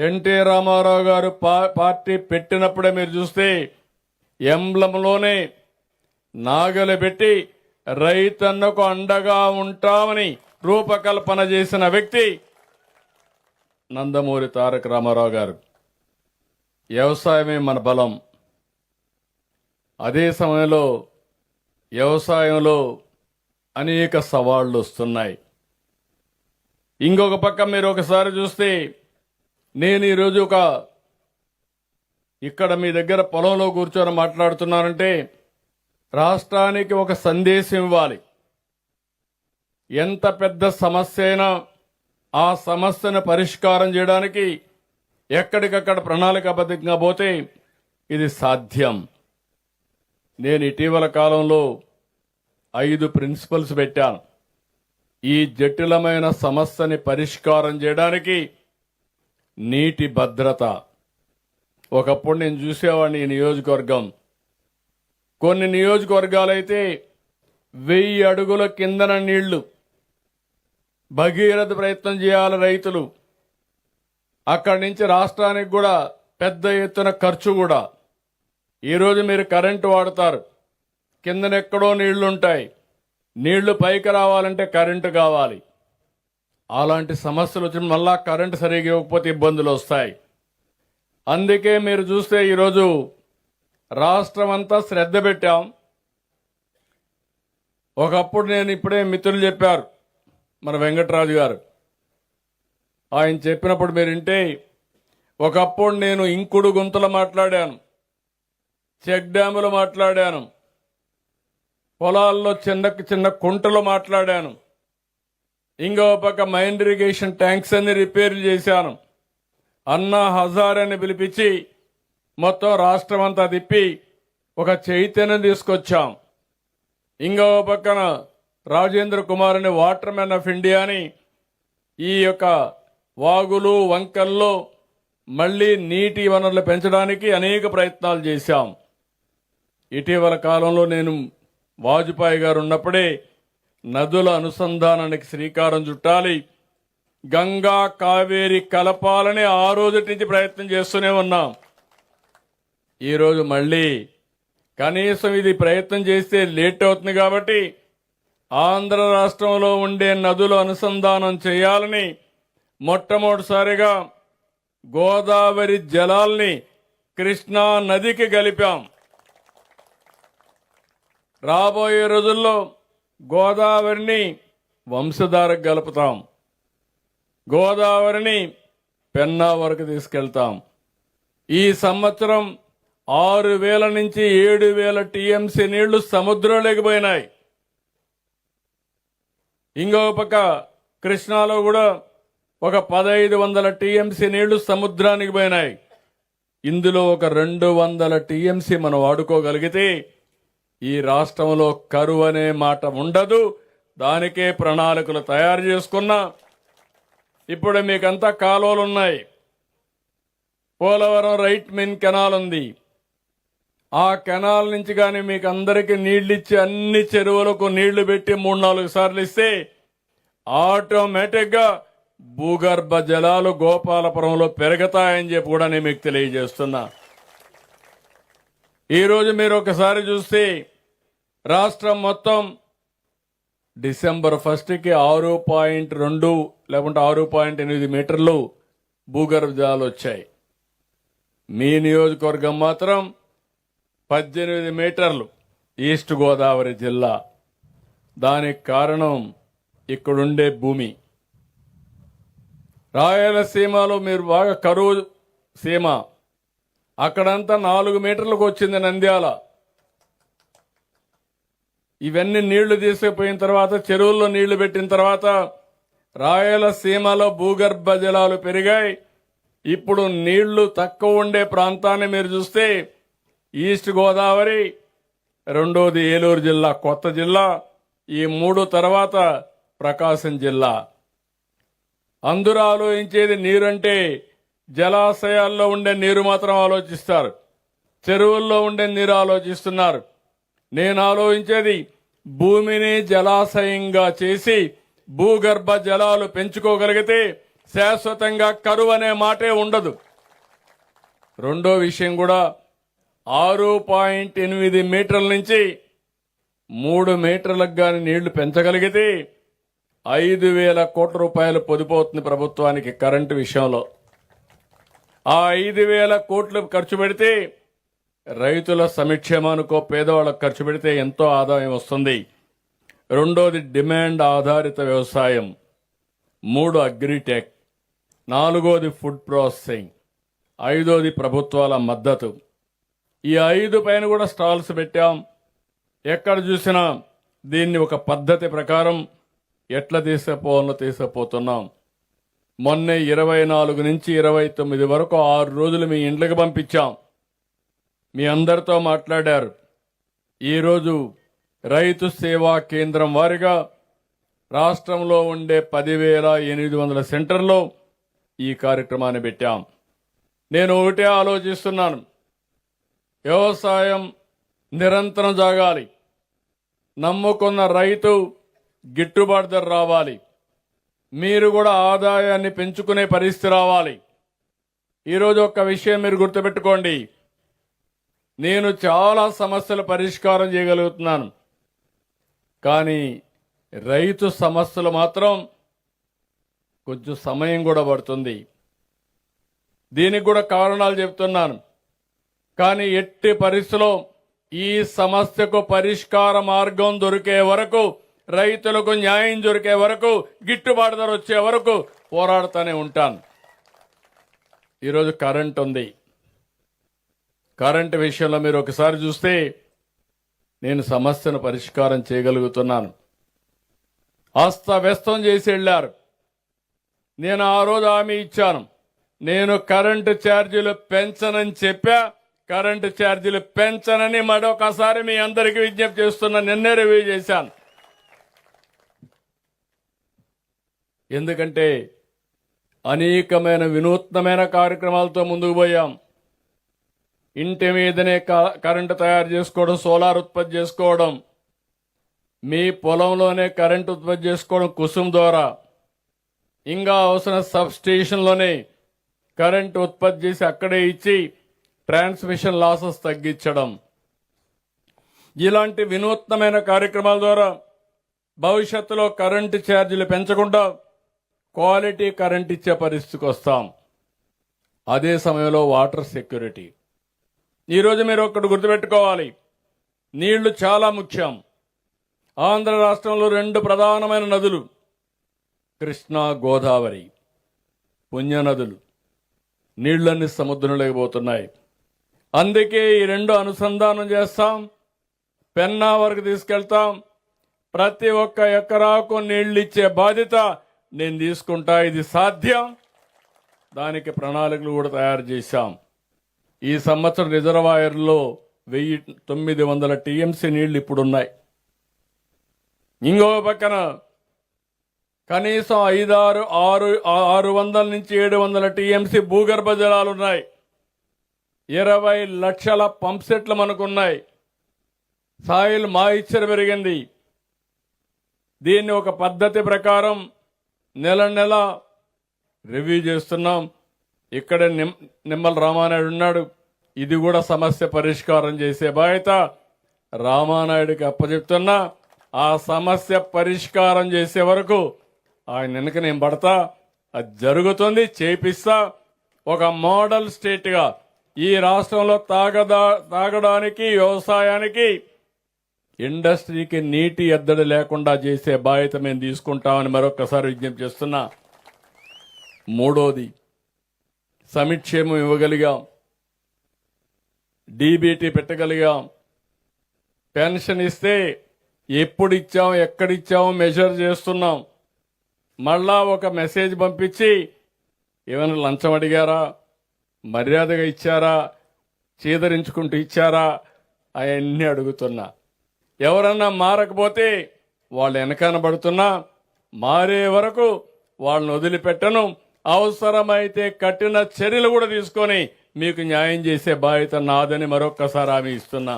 NT Ramarao గారు పా- party పెట్టినప్పుడే మీరు చూస్తే ఎంబ్లంలోనే నాగలి పెట్టి రైతన్నకు అండగా ఉంటామని రూపకల్పన చేసిన వ్యక్తి నందమూరి తారక రామారావు గారు. వ్యవసాయమే మన బలం. అదే సమయంలో వ్యవసాయంలో అనేక సవాళ్ళు వస్తున్నాయి. ఇంకొక పక్క మీరు ఒకసారి చూస్తే నేను ఈరోజు ఒక ఇక్కడ మీ దగ్గర పొలంలో కూర్చొని మాట్లాడుతున్నానంటే రాష్ట్రానికి ఒక సందేశం ఇవ్వాలి. ఎంత పెద్ద సమస్య అయినా ఆ సమస్యను పరిష్కారం చేయడానికి ఎక్కడికక్కడ ప్రణాళికాబద్ధంగా పోతే ఇది సాధ్యం. నేను ఇటీవల కాలంలో ఐదు ప్రిన్సిపల్స్ పెట్టాను. ఈ జటిలమైన సమస్యని పరిష్కారం చేయడానికి నీటి భద్రత. ఒకప్పుడు నేను చూసేవాడిని ఈ నియోజకవర్గం. కొన్ని నియోజకవర్గాలైతే వెయ్యి అడుగుల కిందన నీళ్ళు. భగీరథ ప్రయత్నం చేయాలి రైతులు. అక్కడి నుంచి రాష్ట్రానికి కూడా పెద్ద ఎత్తున ఖర్చు కూడా. ఈరోజు మీరు కరెంటు వాడతారు. కిందనెక్కడో నీళ్ళుంటాయి. నీళ్ళు పైకి రావాలంటే కరెంటు కావాలి. అలాంటి సమస్యలు వచ్చిన మళ్ళా కరెంటు సరిగ్గా ఇవ్వకపోతే ఇబ్బందులు వస్తాయి. అందుకే మీరు చూస్తే ఈరోజు రాష్ట్రం అంతా శ్రద్ధ పెట్టాం. ఒకప్పుడు నేను ఇప్పుడే మిత్రులు చెప్పారు మన వెంకటరాజు గారు. ఆయన చెప్పినప్పుడు మీరు వింటే ఒకప్పుడు నేను ఇంకుడు గుంతలు మాట్లాడాను చెక్ డ్యాములు మాట్లాడాను పొలాల్లో చిన్న చిన్న కుంటలు మాట్లాడాను ఇంకో పక్క మైండ్ ఇరిగేషన్ ట్యాంక్స్ అన్ని రిపేర్లు చేశాను. అన్నా హజార్ అని పిలిపించి మొత్తం రాష్ట్రం అంతా తిప్పి ఒక చైతన్యం తీసుకొచ్చాం. ఇంకో పక్కన రాజేంద్ర కుమార్ అని వాటర్ మ్యాన్ ఆఫ్ ఇండియా అని ఈ యొక్క వాగులు వంకల్లో మళ్ళీ నీటి వనరులు పెంచడానికి అనేక ప్రయత్నాలు చేశాం. ఇటీవల కాలంలో నేను వాజ్పేయి గారు ఉన్నప్పుడే నదుల అనుసంధానానికి శ్రీకారం చుట్టాలి. గంగా కావేరి కలపాలని ఆ రోజు నుంచి ప్రయత్నం చేస్తూనే ఉన్నాం. ఈరోజు మళ్ళీ కనీసం ఇది ప్రయత్నం చేస్తే లేట్ అవుతుంది కాబట్టి ఆంధ్ర రాష్ట్రంలో ఉండే నదుల అనుసంధానం చేయాలని మొట్టమొదటిసారిగా గోదావరి జలాల్ని కృష్ణా నదికి కలిపాం. రాబోయే రోజుల్లో గోదావరిని వంశధారకు గలుపుతాం. గోదావరిని పెన్నా వరకు తీసుకెళ్తాం. ఈ సంవత్సరం ఆరు వేల నుంచి ఏడు వేల టీఎంసీ నీళ్ళు సముద్రంలోకి పోయినాయి. ఇంకో పక్క కృష్ణాలో కూడా ఒక పదహైదు వందల టీఎంసీ నీళ్ళు సముద్రానికి పోయినాయి. ఇందులో ఒక రెండు వందల టీఎంసీ మనం వాడుకోగలిగితే ఈ రాష్ట్రంలో కరువు అనే మాట ఉండదు. దానికే ప్రణాళికలు తయారు చేసుకున్నా. ఇప్పుడు మీకంతా కాలువలు ఉన్నాయి పోలవరం రైట్ మెయిన్ కెనాల్ ఉంది. ఆ కెనాల్ నుంచి కానీ మీకు అందరికీ నీళ్ళు ఇచ్చి అన్ని చెరువులకు నీళ్ళు పెట్టి మూడు నాలుగు సార్లు ఇస్తే ఆటోమేటిక్గా భూగర్భ జలాలు గోపాలపురంలో పెరుగుతాయని చెప్పి కూడా నేను మీకు తెలియజేస్తున్నా. ఈరోజు మీరు ఒకసారి చూస్తే రాష్ట్రం మొత్తం డిసెంబర్ ఫస్ట్కి ఆరు పాయింట్ రెండు లేకుంటే ఆరు పాయింట్ ఎనిమిది మీటర్లు భూగర్భ జలాలు వచ్చాయి. మీ నియోజకవర్గం మాత్రం పద్దెనిమిది మీటర్లు ఈస్ట్ గోదావరి జిల్లా. దానికి కారణం ఇక్కడుండే భూమి. రాయలసీమలో మీరు బాగా కరువు సీమ అక్కడంతా నాలుగు మీటర్లకు వచ్చింది నంద్యాల. ఇవన్నీ నీళ్ళు తీసుకుపోయిన తర్వాత చెరువుల్లో నీళ్ళు పెట్టిన తర్వాత రాయలసీమలో భూగర్భ జలాలు పెరిగాయి. ఇప్పుడు నీళ్ళు తక్కువ ఉండే ప్రాంతాన్ని మీరు చూస్తే ఈస్ట్ గోదావరి రెండోది ఏలూరు జిల్లా కొత్త జిల్లా ఈ మూడు తర్వాత ప్రకాశం జిల్లా. అందరూ ఆలోచించేది నీరంటే జలాశయాల్లో ఉండే నీరు మాత్రం ఆలోచిస్తారు. చెరువుల్లో ఉండే నీరు ఆలోచిస్తున్నారు. నేను ఆలోచించేది భూమిని జలాశయంగా చేసి భూగర్భ జలాలు పెంచుకోగలిగితే శాశ్వతంగా కరువు అనే మాటే ఉండదు. రెండో విషయం కూడా ఆరు పాయింట్ ఎనిమిది మీటర్ల నుంచి మూడు మీటర్లకు కానీ నీళ్ళు పెంచగలిగితే ఐదు వేల కోట్ల రూపాయలు పొదుపవుతుంది ప్రభుత్వానికి కరెంటు విషయంలో. ఆ ఐదు వేల కోట్లు ఖర్చు పెడితే రైతుల సంక్షేమానికో పేదవాళ్ళకు ఖర్చు పెడితే ఎంతో ఆదాయం వస్తుంది. రెండోది డిమాండ్ ఆధారిత వ్యవసాయం. మూడు అగ్రిటెక్. నాలుగోది ఫుడ్ ప్రాసెసింగ్. ఐదోది ప్రభుత్వాల మద్దతు. ఈ ఐదు పైన కూడా స్టాల్స్ పెట్టాం. ఎక్కడ చూసినా దీన్ని ఒక పద్ధతి ప్రకారం ఎట్లా తీసుకుపోవాలో తీసుకుపోతున్నాం మొన్నే ఇరవై నాలుగు నుంచి ఇరవై తొమ్మిది వరకు ఆరు రోజులు మీ ఇండ్లకు పంపించాం. మీ అందరితో మాట్లాడారు. ఈరోజు రైతు సేవా కేంద్రం వారిగా రాష్ట్రంలో ఉండే పదివేల ఎనిమిది వందల సెంటర్లో ఈ కార్యక్రమాన్ని పెట్టాం. నేను ఒకటే ఆలోచిస్తున్నాను. వ్యవసాయం నిరంతరం జాగాలి నమ్ముకున్న రైతు గిట్టుబాటు ధర రావాలి. మీరు కూడా ఆదాయాన్ని పెంచుకునే పరిస్థితి రావాలి. ఈరోజు ఒక్క విషయం మీరు గుర్తుపెట్టుకోండి. నేను చాలా సమస్యల పరిష్కారం చేయగలుగుతున్నాను. కానీ రైతు సమస్యలు మాత్రం కొంచెం సమయం కూడా పడుతుంది. దీనికి కూడా కారణాలు చెప్తున్నాను. కానీ ఎట్టి పరిస్థితిలో ఈ సమస్యకు పరిష్కార మార్గం దొరికే వరకు రైతులకు న్యాయం దొరికే వరకు గిట్టుబాటు ధర వచ్చే వరకు పోరాడుతూనే ఉంటాను. ఈరోజు కరెంట్ ఉంది. కరెంట్ విషయంలో మీరు ఒకసారి చూస్తే నేను సమస్యను పరిష్కారం చేయగలుగుతున్నాను. అస్తవ్యస్తం చేసి వెళ్ళారు. నేను ఆ రోజు హామీ ఇచ్చాను. నేను కరెంటు ఛార్జీలు పెంచనని చెప్పా. కరెంటు ఛార్జీలు పెంచనని మరొకసారి మీ అందరికీ విజ్ఞప్తి చేస్తున్నా నిన్నే రివ్యూ చేశాను. ఎందుకంటే అనేకమైన వినూత్నమైన కార్యక్రమాలతో ముందుకు పోయాం. ఇంటి మీదనే క- కరెంటు తయారు చేసుకోవడం సోలార్ ఉత్పత్తి చేసుకోవడం మీ పొలంలోనే కరెంటు ఉత్పత్తి చేసుకోవడం కుసుమ్ ద్వారా ఇంకా అవసరం సబ్ స్టేషన్లోనే కరెంట్ ఉత్పత్తి చేసి అక్కడే ఇచ్చి ట్రాన్స్మిషన్ లాసెస్ తగ్గించడం. ఇలాంటి వినూత్నమైన కార్యక్రమాల ద్వారా భవిష్యత్తులో కరెంటు ఛార్జీలు పెంచకుండా క్వాలిటీ కరెంట్ ఇచ్చే పరిస్థితికి వస్తాం. అదే సమయంలో వాటర్ సెక్యూరిటీ. ఈరోజు మీరు ఒక్కటి గుర్తుపెట్టుకోవాలి. నీళ్ళు చాలా ముఖ్యం. ఆంధ్ర రాష్ట్రంలో రెండు ప్రధానమైన నదులు కృష్ణా గోదావరి పుణ్యనదులు నీళ్ళన్నీ సముద్రంలోకి పోతున్నాయి. అందుకే ఈ రెండు అనుసంధానం చేస్తాం. పెన్నా వరకు తీసుకెళ్తాం. ప్రతి ఒక్క ఎకరాకు నీళ్ళు ఇచ్చే బాధ్యత నేను తీసుకుంటా ఇది సాధ్యం. దానికి ప్రణాళికలు కూడా తయారు చేశాం. ఈ సంవత్సరం రిజర్వాయర్లో వెయ్యి తొమ్మిది వందల టీఎంసీ నీళ్ళు ఇప్పుడున్నాయి. ఇంకో పక్కన కనీసం ఐదారు ఆరు ఆరు వందల నుంచి ఏడు వందల టీఎంసీ భూగర్భ జలాలు ఉన్నాయి. ఇరవై లక్షల పంప్ సెట్లు మనకున్నాయి. సాయిల్ మాయిశ్చర్ పెరిగింది. దీన్ని ఒక పద్ధతి ప్రకారం నెల నెల రివ్యూ చేస్తున్నాం. ఇక్కడ నిమ్ నిమ్మల రామానాయుడు ఉన్నాడు. ఇది కూడా సమస్య పరిష్కారం చేసే బాధ్యత రామానాయుడికి అప్పచెప్తున్నా. ఆ సమస్య పరిష్కారం చేసే వరకు ఆయన వెనక నేను పడతా. అది జరుగుతుంది చేపిస్తా. ఒక మోడల్ స్టేట్గా ఈ రాష్ట్రంలో తాగదా తాగడానికి వ్యవసాయానికి ఇండస్ట్రీకి నీటి ఎద్దడి లేకుండా చేసే బాధ్యత మేము తీసుకుంటామని మరొకసారి విజ్ఞప్తి చేస్తున్నా. మూడోది సమిక్షేమం ఇవ్వగలిగాం. డీబీటీ పెట్టగలిగాం. పెన్షన్ ఇస్తే ఎప్పుడు ఇచ్చాం ఎక్కడిచ్చామో మెజర్ చేస్తున్నాం. మళ్ళా ఒక మెసేజ్ పంపించి ఏమైనా లంచం అడిగారా? మర్యాదగా ఇచ్చారా? చీదరించుకుంటూ ఇచ్చారా? అవన్నీ అడుగుతున్నా. ఎవరన్నా మారకపోతే వాళ్ళు వెనకనబడుతున్నా మారే వరకు వాళ్ళని వదిలిపెట్టను. అవసరమైతే కఠిన చర్యలు కూడా తీసుకొని మీకు న్యాయం చేసే బాధ్యత నాదని మరొక్కసారి హామీ ఇస్తున్నా.